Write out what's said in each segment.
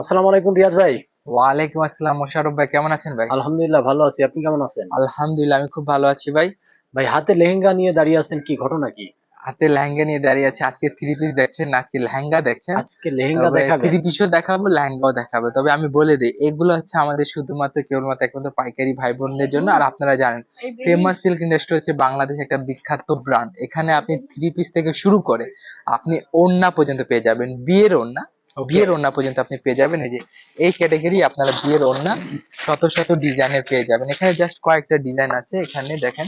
আসসালামু আলাইকুম রিয়াজ ভাই। ওয়ালাইকুম আসসালাম মোশারফ ভাই কেমন আছেন ভাই? আলহামদুলিল্লাহ ভালো আছি। আপনি কেমন আছেন? আলহামদুলিল্লাহ আমি খুব ভালো আছি ভাই। ভাই হাতে লেহেঙ্গা নিয়ে দাঁড়িয়ে আছেন কি ঘটনা কি? হাতে লেহেঙ্গা নিয়ে দাঁড়িয়ে আছে। আজকে থ্রি পিস দেখছেন আজকে লেহেঙ্গা দেখছেন। আজকে লেহেঙ্গা দেখাবেন থ্রি পিসও দেখাবো লেহেঙ্গাও দেখাবো। তবে আমি বলে দিই এগুলো হচ্ছে আমাদের শুধুমাত্র কেবলমাত্র একমাত্র পাইকারি ভাই বোনদের জন্য। আর আপনারা জানেন ফেমাস সিল্ক ইন্ডাস্ট্রি হচ্ছে বাংলাদেশ একটা বিখ্যাত ব্র্যান্ড এখানে আপনি থ্রি পিস থেকে শুরু করে আপনি ওড়না পর্যন্ত পেয়ে যাবেন। বিয়ের ওড়না বিয়ের ওড়না পর্যন্ত আপনি পেয়ে যাবেন। এই যে এই ক্যাটাগরি আপনারা বিয়ের ওড়না শত শত ডিজাইনের পেয়ে যাবেন। এখানে জাস্ট কয়েকটা ডিজাইন আছে। এখানে দেখেন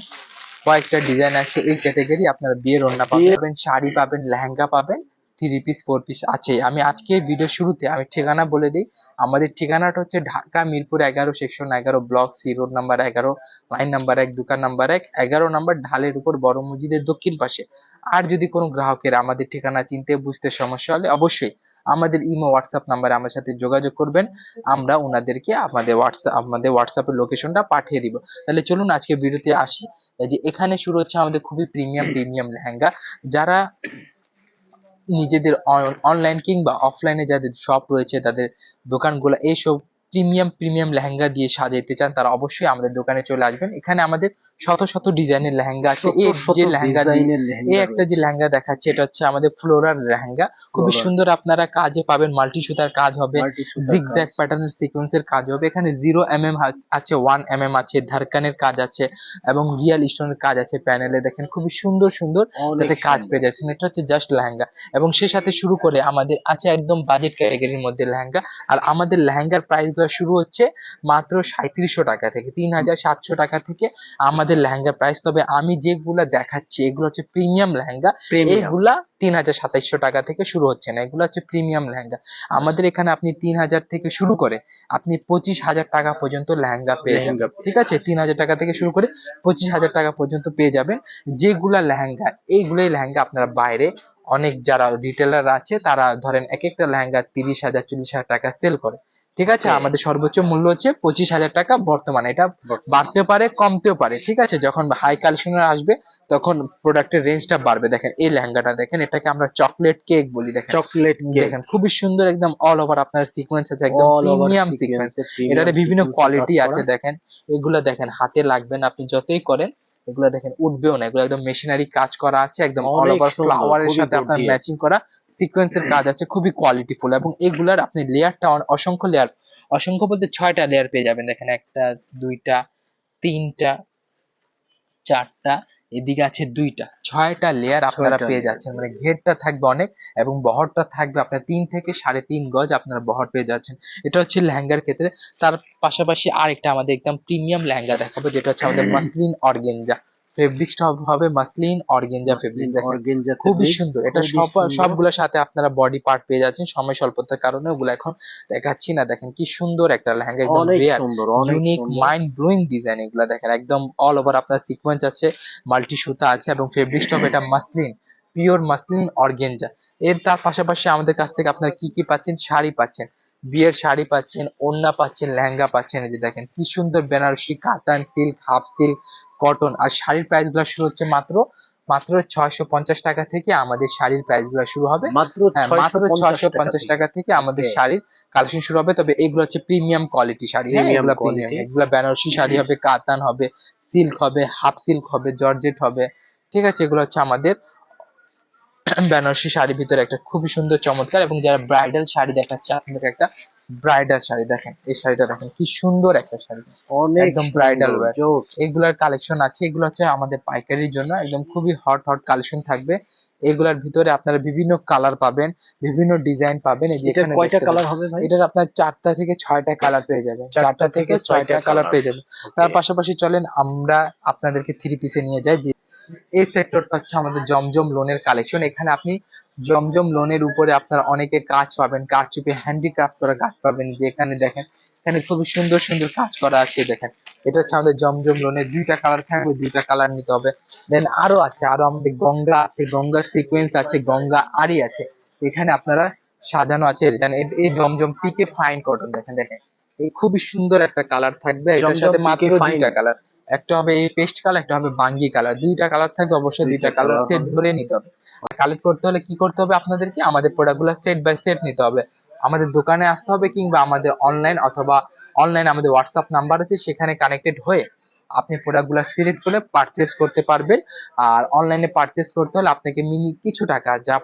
কয়েকটা ডিজাইন আছে। এই ক্যাটাগরি আপনারা বিয়ের ওড়না পাবেন। শাড়ি পাবেন লেহেঙ্গা পাবেন থ্রি পিস ফোর পিস আছে। আমি আজকে ভিডিও শুরুতে আমি ঠিকানা বলে দিই। আমাদের ঠিকানাটা হচ্ছে ঢাকা মিরপুর এগারো সেকশন এগারো ব্লক সি রোড নাম্বার এগারো লাইন নাম্বার এক দোকান নাম্বার এক এগারো নাম্বার ঢালের উপর বড় মসজিদের দক্ষিণ পাশে। আর যদি কোনো গ্রাহকের আমাদের ঠিকানা চিনতে বুঝতে সমস্যা হলে অবশ্যই আমাদের ইমো হোয়াটসঅ্যাপ নাম্বারে আমার সাথে যোগাযোগ করবেন। আমরা ওনাদেরকে আমাদের হোয়াটসঅ্যাপ আমাদের হোয়াটসঅ্যাপের লোকেশনটা পাঠিয়ে দিব। তাহলে চলুন আজকে ভিডিওতে আসি। যে এখানে শুরু হচ্ছে আমাদের খুবই প্রিমিয়াম প্রিমিয়াম লেহেঙ্গা। যারা নিজেদের অনলাইন কিংবা অফলাইনে যাদের শপ রয়েছে, তাদের দোকানগুলো, এইসব প্রিমিয়াম প্রিমিয়াম লেহেঙ্গা দিয়ে সাজাইতে চান তারা অবশ্যই আমাদের দোকানে চলে আসবেন। এখানে আমাদের শত শত ডিজাইনের লেহেঙ্গা আছে। এই যে লেহেঙ্গা এই একটা যে লেহেঙ্গা দেখাচ্ছে এটা হচ্ছে আমাদের ফ্লোরাল লেহেঙ্গা। খুবই সুন্দর আপনারা কাজে পাবেন মাল্টি সুতার কাজ। হবে জিগজ্যাগ প্যাটার্নের সিকোয়েন্সের কাজ হবে। এখানে জিরো এম এম আছে ওয়ান এম এম আছে ধারকানের কাজ আছে এবং রিয়াল স্টোনের কাজ আছে প্যানেলে দেখেন খুবই সুন্দর সুন্দর যাতে কাজ পেয়ে যাচ্ছেন। এটা হচ্ছে জাস্ট লেহেঙ্গা। এবং সে সাথে শুরু করে আমাদের আছে একদম বাজেট ক্যাটাগরির মধ্যে লেহেঙ্গা। আর আমাদের লেহেঙ্গার প্রাইস শুরু হচ্ছে মাত্র সাঁত্রিশশো টাকা থেকে তিন হাজার সাতশো টাকা থেকে আমাদের লেহেঙ্গার প্রাইস তবে আমি যেগুলা দেখাচ্ছি এগুলো হচ্ছে প্রিমিয়াম লেহেঙ্গা। এগুলা তিন হাজার সাতাইশশো টাকা থেকে শুরু হচ্ছে না এগুলো হচ্ছে প্রিমিয়াম লেহেঙ্গা। আমাদের এখানে আপনি তিন হাজার থেকে শুরু করে আপনি পঁচিশ হাজার টাকা পর্যন্ত লেহেঙ্গা পেয়ে যাবেন। ঠিক আছে? তিন হাজার টাকা থেকে শুরু করে পঁচিশ হাজার টাকা পর্যন্ত পেয়ে যাবেন। যেগুলা লেহেঙ্গা এইগুলোই লেহেঙ্গা আপনারা বাইরে অনেক যারা রিটেলার আছে তারা ধরেন এক একটা লেহেঙ্গা তিরিশ হাজার চল্লিশ হাজার টাকা সেল করে। ঠিক আছে? আমাদের সর্বোচ্চ মূল্য হচ্ছে পঁচিশ হাজার টাকা বর্তমানে। এটা বাড়তে পারে কমতেও পারে। ঠিক আছে? যখন হাই কালেকশনের আসবে তখন প্রোডাক্টের রেঞ্জটা বাড়বে। দেখেন এই লেহেঙ্গাটা দেখেন এটাকে আমরা চকলেট কেক বলি দেখেন। চকলেট দেখেন খুবই সুন্দর একদম অল ওভার আপনার সিকোয়েন্স আছে একদম প্রিমিয়াম সিকোয়েন্স এটাতে বিভিন্ন কোয়ালিটি আছে দেখেন। এগুলা দেখেন হাতে লাগবে না আপনি যতই করেন এগুলা দেখেন উঠবেও না এগুলো একদম মেশিনারি কাজ করা আছে একদম অল ওভার ফ্লাওয়ারের সাথে আপনার ম্যাচিং করা সিকোয়েন্সের কাজ আছে খুবই কোয়ালিটিফুল এবং এগুলার আপনি লেয়ারটা অসংখ্য লেয়ার অসংখ্য বলতে ছয়টা লেয়ার পেয়ে যাবেন দেখেন একটা দুইটা তিনটা চারটা এদিকে আছে দুইটা ছয়টা লেয়ার আপনারা পেয়ে যাচ্ছেন। মানে ঘেরটা থাকবে অনেক এবং বহরটা থাকবে আপনার তিন থেকে সাড়ে তিন গজ আপনারা বহর পেয়ে যাচ্ছেন। এটা হচ্ছে লেহেঙ্গার ক্ষেত্রে। তার পাশাপাশি আরেকটা আমাদের একদম প্রিমিয়াম লেহেঙ্গা দেখাবো যেটা হচ্ছে আমাদের মাসলিন অর্গেঞ্জা ফেব্রিক্সটা হবে মাসলিন অর্গেঞ্জা ফেব্রিক দেখেন। খুবই সুন্দর। এটা সব সবগুলোর সাথে আপনারা বডি পার্ট পেয়ে যাচ্ছেন। সময় স্বল্পতার কারণে ওগুলো এখন দেখাচ্ছি না। দেখেন কি সুন্দর একটা লেহেঙ্গা একদম rare unique mind blowing design এগুলা দেখেন। একদম অল ওভার আপনার সিকোয়েন্স আছে মাল্টি সুতা আছে এবং ফেব্রিক্সটা হবে এটা মাসলিন পিওর মাসলিন অর্গেঞ্জা এর তার পাশাপাশি আমাদের কাছ থেকে আপনারা কি কি পাচ্ছেন? শাড়ি পাচ্ছেন। বিয়ের শাড়ি পাচ্ছেন ওড়না পাচ্ছেন লেহেঙ্গা পাচ্ছেন। এই যে দেখেন কি সুন্দর বেনারসি কাতান সিল্ক হাফ সিল্ক কটন আর শাড়ির প্রাইসগুলা শুরু হচ্ছে মাত্র মাত্র ছয়শো পঞ্চাশ টাকা থেকে আমাদের শাড়ির প্রাইসগুলো শুরু হবে। মাত্র ছয়শো মাত্র ছয়শো পঞ্চাশ টাকা থেকে আমাদের শাড়ির কালেকশন শুরু হবে। তবে এগুলো হচ্ছে প্রিমিয়াম কোয়ালিটি শাড়ি। হ্যাঁ Premium এগুলো প্রিমিয়াম এগুলো বেনারসি শাড়ি হবে কাতান হবে সিল্ক হবে হাফ সিল্ক হবে জর্জেট হবে। ঠিক আছে এগুলো হচ্ছে আমাদের বেনারসি শাড়ির ভিতরে একটা খুবই সুন্দর চমৎকার এবং যারা ব্রাইডাল শাড়ি দেখাচ্ছে আপনাদের একটা ব্রাইডাল শাড়ি দেখেন। এই শাড়িটা দেখেন কি সুন্দর একটা শাড়ি। একদম wear। এগুলার কালেকশন আছে এগুলো হচ্ছে আমাদের পাইকারির জন্য একদম খুবই হট হট কালেকশন থাকবে। এগুলার ভিতরে আপনারা বিভিন্ন কালার পাবেন বিভিন্ন ডিজাইন পাবেন। এই যে এখানে কয়টা কালার হবে ভাই? এটার আপনার চারটা থেকে ছয়টা কালার পেয়ে যাবেন। চারটা থেকে ছয়টা কালার পেয়ে যাবেন। তার পাশাপাশি চলেন আমরা আপনাদেরকে থ্রি পিসে নিয়ে যাই এই সেক্টরটা হচ্ছে আমাদের জমজম লোনের কালেকশন এখানে আপনি জমজম লোনের উপরে আপনারা অনেকে কাজ পাবেন কারচুপি হ্যান্ডিক্রাফট করা কাজ পাবেন। যে এখানে দেখেন এখানে খুবই সুন্দর সুন্দর কাজ করা আছে দেখেন। এটা হচ্ছে আমাদের জমজম লোনের দুইটা কালার থাকবে দুইটা কালার নিতে হবে। দেন আরও আছে আরও আমাদের গঙ্গা আছে গঙ্গা সিকোয়েন্স আছে গঙ্গা আরি আছে। এখানে আপনারা সাজানো আছে এই- এই জমজম পিকে ফাইন কটন দেখেন দেখেন। এই খুবই সুন্দর একটা কালার থাকবে এটার সাথে মাত্র দুইটা কালার একটা হবে এই পেস্ট কালার একটা হবে বাঙ্গি কালার দুইটা কালার থাকবে অবশ্যই দুইটা কালার সেট। ধরে নিতে হবে। আর কালেক্ট করতে হলে কি করতে হবে আপনাদেরকে? আমাদের প্রোডাক্টগুলো সেট বাই সেট নিতে হবে। আমাদের দোকানে আসতে হবে কিংবা আমাদের অনলাইন অথবা অনলাইন আমাদের হোয়াটসঅ্যাপ নাম্বার আছে সেখানে কানেক্টেড হয়ে আপনি প্রোডাক্টগুলো সিলেক্ট করে পারচেস করতে পারবেন। আর অনলাইনে পারচেস করতে হলে আপনাকে মিনি কিছু টাকা যা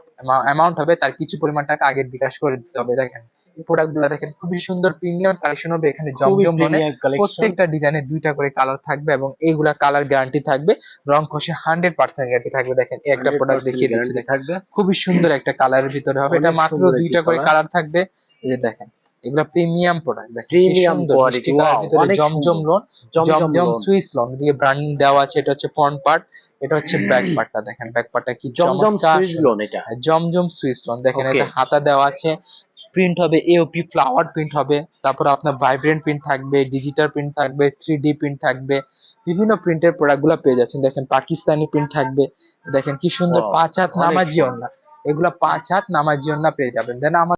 অ্যামাউন্ট হবে তার কিছু পরিমাণ টাকা আগে বিকাশ করে দিতে হবে দেখেন। এই প্রোডাক্টগুলো দেখেন খুবই সুন্দর প্রিমিয়াম কালেকশন হবে এখানে জমজম প্রিমিয়াম কালেকশন প্রত্যেকটা ডিজাইনে দুইটা করে কালার থাকবে এবং এইগুলা কালার গ্যারান্টি থাকবে রং খসে হান্ড্রেড পার্সেন্ট গ্যারান্টি থাকবে দেখেন একটা প্রোডাক্ট দেখিয়ে দিচ্ছি থাকবে। খুবই সুন্দর একটা কালারের ভিতরে হবে এটা মাত্র দুইটা করে কালার থাকবে এই যে দেখেন এগুলা প্রিমিয়াম প্রোডাক্ট দেখেন কি Premium সুন্দর quality, মিষ্টি ভিতরে জমজম লোন জমজম সুইস লং দিয়ে ব্র্যান্ডিং দেওয়া আছে এটা হচ্ছে ফ্রন্ট পার্ট এটা হচ্ছে ব্যাক পার্টটা দেখেন ব্যাক পার্টটা কি জমজম সুইজ লোন এটা। জমজম সুইস লং দেখেন. এটা হাতা দেওয়া আছে প্রিন্ট হবে এওপি ফ্লাওয়ার প্রিন্ট হবে তারপর আপনার ভাইব্রেন্ট প্রিন্ট থাকবে ডিজিটাল প্রিন্ট থাকবে থ্রি ডি প্রিন্ট থাকবে বিভিন্ন প্রিন্টের প্রোডাক্টগুলো পেয়ে যাচ্ছেন। দেখেন পাকিস্তানি প্রিন্ট থাকবে দেখেন কি সুন্দর পাঁচ হাত নামাজি অন্য এগুলা পাঁচ হাত নামাজি অন্য পেয়ে যাবেন। দেন আমার